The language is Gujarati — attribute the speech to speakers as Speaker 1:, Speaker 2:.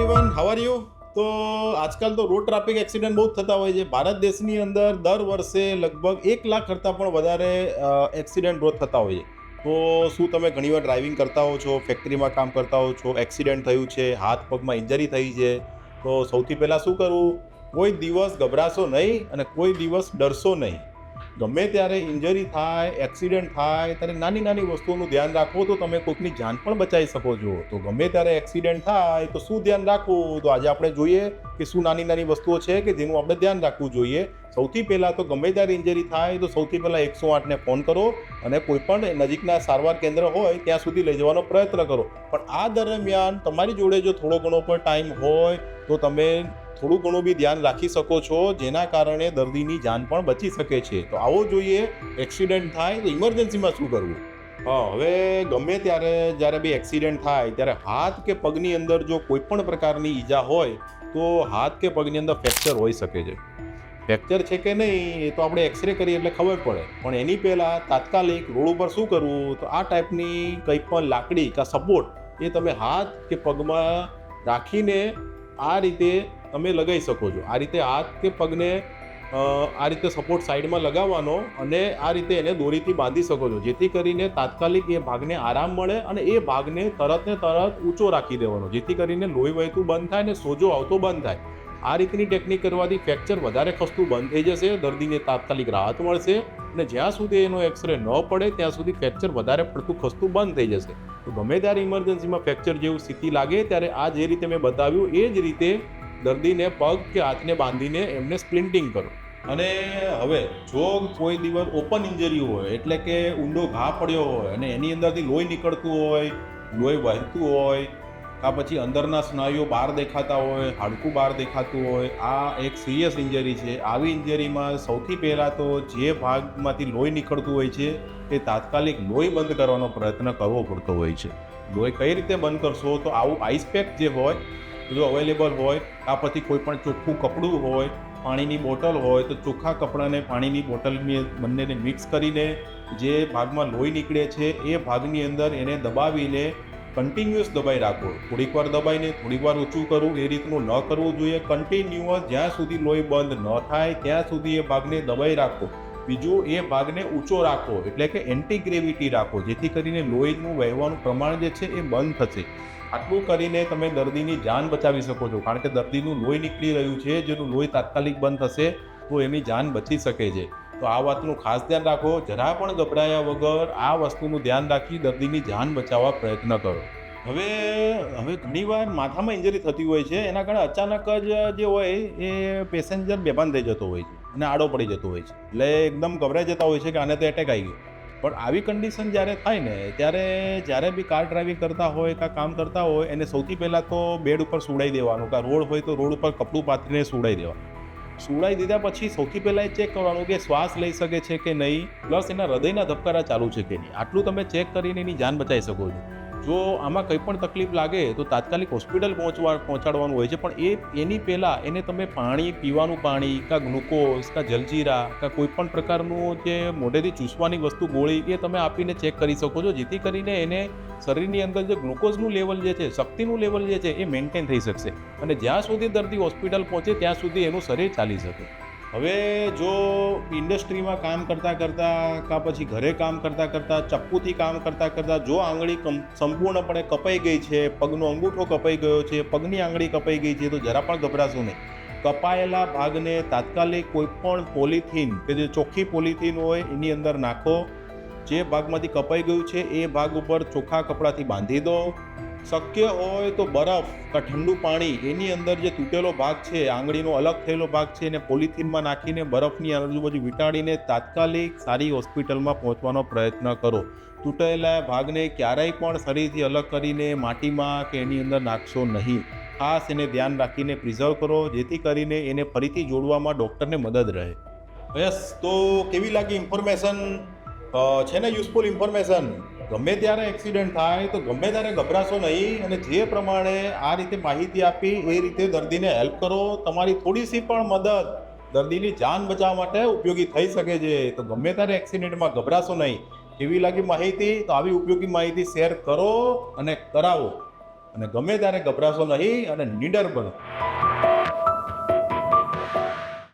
Speaker 1: એવરીવન હાવ આર યુ તો આજકાલ તો રોડ ટ્રાફિક એક્સિડન્ટ બહુ થતા હોય છે. ભારત દેશની અંદર દર વર્ષે લગભગ એક લાખ કરતાં પણ વધારે એક્સિડન્ટ રોજ થતા હોય છે. તો શું તમે ઘણીવાર ડ્રાઇવિંગ કરતા હો છો? ફેક્ટરીમાં કામ કરતા હો છો? એક્સિડન્ટ થયું છે? હાથ પગમાં ઇન્જરી થઈ છે? તો સૌથી પહેલાં શું કરવું? કોઈ દિવસ ગભરાશો નહીં અને કોઈ દિવસ ડરશો નહીં. ગમે ત્યારે ઇન્જરી થાય એક્સિડન્ટ થાય, ત્યારે નાની નાની વસ્તુઓનું ધ્યાન રાખો તો તમે કોઈકની જાન પણ બચાવી શકો છો. તો ગમે ત્યારે એક્સિડન્ટ થાય, તો શું ધ્યાન રાખવું તો આજે આપણે જોઈએ કે શું નાની નાની વસ્તુઓ છે કે જેનું આપણે ધ્યાન રાખવું જોઈએ. સૌથી પહેલાં તો ગમે ત્યારે ઇન્જરી થાય, તો સૌથી પહેલાં એકસો આઠને ફોન કરો અને કોઈ પણ નજીકના સારવાર કેન્દ્ર હોય, ત્યાં સુધી લઈ જવાનો પ્રયત્ન કરો. પણ આ દરમિયાન તમારી જોડે જો થોડો ઘણો પણ ટાઈમ હોય, તો તમે થોડું ઘણું બી ધ્યાન રાખી શકો છો, જેના કારણે દર્દીની જાન પણ બચી શકે છે. તો આવો જોઈએ એક્સિડન્ટ થાય તો ઇમરજન્સીમાં શું કરવું? હા, હવે ગમે ત્યારે, જ્યારે બી એક્સિડન્ટ થાય, ત્યારે હાથ કે પગની અંદર જો કોઈ પણ પ્રકારની ઈજા હોય, તો હાથ કે પગની અંદર ફ્રેક્ચર હોઈ શકે છે. ફ્રેક્ચર છે કે નહીં, એ તો આપણે એક્સરે કરીએ એટલે ખબર પડે. પણ એની પહેલાં તાત્કાલિક રોડ ઉપર શું કરવું? તો આ ટાઈપની કંઈ પણ લાકડી કાં સપોર્ટ એ તમે હાથ કે પગમાં રાખીને આ રીતે તમે લગાવી શકો છો. આ રીતે હાથ કે પગને આ રીતે સપોર્ટ સાઈડમાં લગાવવાનો અને આ રીતે એને દોરીથી બાંધી શકો છો. જેથી કરીને તાત્કાલિક એ ભાગને આરામ મળે અને એ ભાગને તરત ને તરત ઊંચો રાખી દેવાનો. જેથી કરીને લોહી વહેતું બંધ થાય ને સોજો આવતો બંધ થાય. આ રીતની ટેકનિક કરવાથી ફ્રેક્ચર વધારે ખસતું બંધ થઈ જશે, દર્દીને તાત્કાલિક રાહત મળશે અને જ્યાં સુધી એનો એક્સરે ન પડે, ત્યાં સુધી ફ્રેક્ચર વધારે પડતું ખસતું બંધ થઈ જશે. તો ગમે ત્યારે ઇમરજન્સીમાં ફ્રેક્ચર જેવું સ્થિતિ લાગે, ત્યારે આ જે રીતે મેં બતાવ્યું, એ જ રીતે દર્દીને પગ કે હાથને બાંધીને એમને સ્પ્લિન્ટિંગ કરો. અને હવે જો કોઈ દિવસ ઓપન ઇન્જરી હોય, એટલે કે ઊંડો ઘા પડ્યો હોય અને એની અંદરથી લોહી નીકળતું હોય, લોહી વહેતું હોય, કાં પછી અંદરના સ્નાયુઓ બહાર દેખાતા હોય, હાડકું બહાર દેખાતું હોય, આ એક સિરિયસ ઇન્જરી છે. આવી ઇન્જરીમાં સૌથી પહેલાં તો જે ભાગમાંથી લોહી નીકળતું હોય છે, તે તાત્કાલિક લોહી બંધ કરવાનો પ્રયત્ન કરવો પડતો હોય છે. લોહી કઈ રીતે બંધ કરશો? તો આવું આઈસ પેક જે હોય જો અવેલેબલ હોય પછી કોઈ પણ ચોખ્ખું કપડું હોય, પાણીની બોટલ હોય, તો ચોખ્ખા કપડાને પાણીની બોટલની બંનેને મિક્સ કરીને જે ભાગમાં લોહી નીકળે છે, એ ભાગની અંદર એને દબાવીને કન્ટિન્યુઅસ દબાઈ રાખો. થોડીક વાર દબાઈને થોડીક વાર ઓછું કરવું એ રીતનું ન કરવું જોઈએ. કન્ટિન્યુઅસ જ્યાં સુધી લોહી બંધ ન થાય, ત્યાં સુધી એ ભાગને દબાઈ રાખો. બીજું એ ભાગને ઊંચો રાખો, એટલે કે એન્ટી ગ્રેવિટી રાખો, જેથી કરીને લોહીનું વહેવાનું પ્રમાણ જે છે એ બંધ થશે. આટલું કરીને તમે દર્દીની જાન બચાવી શકો છો, કારણ કે દર્દીનું લોહી નીકળી રહ્યું છે, જેનું લોહી તાત્કાલિક બંધ થશે, તો એની જાન બચી શકે છે. તો આ વાતનું ખાસ ધ્યાન રાખો, જરા પણ ગભરાયા વગર આ વસ્તુનું ધ્યાન રાખી દર્દીની જાન બચાવવા પ્રયત્ન કરો. હવે હવે ઘણીવાર માથામાં ઇન્જરી થતી હોય છે, એના કારણે અચાનક જ જે હોય એ પેસેન્જર બેભાન થઈ જતો હોય છે. અને આડો પડી જતો હોય છે. એટલે એકદમ ગભરાઈ જતા હોય છે કે આને તો એટેક આવી ગયો. પણ આવી કન્ડિશન જ્યારે થાય ને, ત્યારે જ્યારે બી કાર ડ્રાઇવિંગ કરતા હોય કાં કામ કરતા હોય, એને સૌથી પહેલાં તો બેડ ઉપર સુડાઈ દેવાનું કાં રોડ હોય તો રોડ ઉપર કપડું પાથરીને સુડાઈ દેવાનું. સુડાઈ દીધા પછી સૌથી પહેલાં એ ચેક કરવાનું કે શ્વાસ લઈ શકે છે કે નહીં? પ્લસ એના હૃદયના ધબકારા ચાલુ છે કે નહીં? આટલું તમે ચેક કરીને એની જાન બચાવી શકો છો. જો આમાં કંઈ પણ તકલીફ લાગે તો તાત્કાલિક હોસ્પિટલ પહોંચવા પહોંચાડવાનું હોય છે. પણ એ એની પહેલાં એને તમે પાણી, પીવાનું પાણી, કાં ગ્લુકોઝ, કાં જલજીરા, કાં કોઈ પણ પ્રકારનું જે મોઢેથી ચૂસવાની વસ્તુ, ગોળી, એ તમે આપીને ચેક કરી શકો છો. જેથી કરીને એને શરીરની અંદર જે ગ્લુકોઝનું લેવલ જે છે, શક્તિનું લેવલ જે છે, એ મેન્ટેન થઈ શકશે. અને જ્યાં સુધી દર્દી હોસ્પિટલ પહોંચે, ત્યાં સુધી એનું શરીર ચાલી શકે. હવે જો ઇન્ડસ્ટ્રીમાં કામ કરતાં કરતાં કાં પછી ઘરે કામ કરતાં કરતાં, ચપ્પુથી કામ કરતાં કરતાં જો આંગળી સંપૂર્ણપણે કપાઈ ગઈ છે, પગનો અંગૂઠો કપાઈ ગયો છે, પગની આંગળી કપાઈ ગઈ છે, તો જરા પણ ગભરાશો નહીં. કપાયેલા ભાગને તાત્કાલિક કોઈપણ પોલિથીન કે જે ચોખ્ખી પોલિથીન હોય એની અંદર નાખો. જે ભાગમાંથી કપાઈ ગયું છે, એ ભાગ ઉપર ચોખ્ખા કપડાથી બાંધી દો. શક્ય હોય તો બરફ કે ઠંડુ પાણી એની અંદર જે તૂટેલો ભાગ છે, આંગળીનો અલગ થયેલો ભાગ છે એને પોલિથીનમાં નાખીને બરફની આજુબાજુ વીંટાળીને તાત્કાલિક સારી હોસ્પિટલમાં પહોંચવાનો પ્રયત્ન કરો. તૂટેલા ભાગને ક્યારેય પણ શરીરથી અલગ કરીને માટીમાં કે એની અંદર નાખશો નહીં. ખાસ એને ધ્યાન રાખીને પ્રિઝર્વ કરો, જેથી કરીને એને ફરીથી જોડવામાં ડૉક્ટરને મદદ રહે. યસ, તો કેવી લાગી ઇન્ફોર્મેશન છે ને યુઝફુલ ઇન્ફોર્મેશન ગમે ત્યારે એક્સિડન્ટ થાય તો ગમે ત્યારે ગભરાશો નહીં અને જે પ્રમાણે આ રીતે માહિતી આપી એ રીતે દર્દીને હેલ્પ કરો. તમારી થોડી સી પણ મદદ દર્દીની જાન બચાવવા માટે ઉપયોગી થઈ શકે છે. તો ગમે ત્યારે એક્સિડન્ટમાં ગભરાશો નહીં એવી લાગી માહિતી તો આવી ઉપયોગી માહિતી શેર કરો અને કરાવો. અને ગમે ત્યારે ગભરાશો નહીં અને નીડર બનો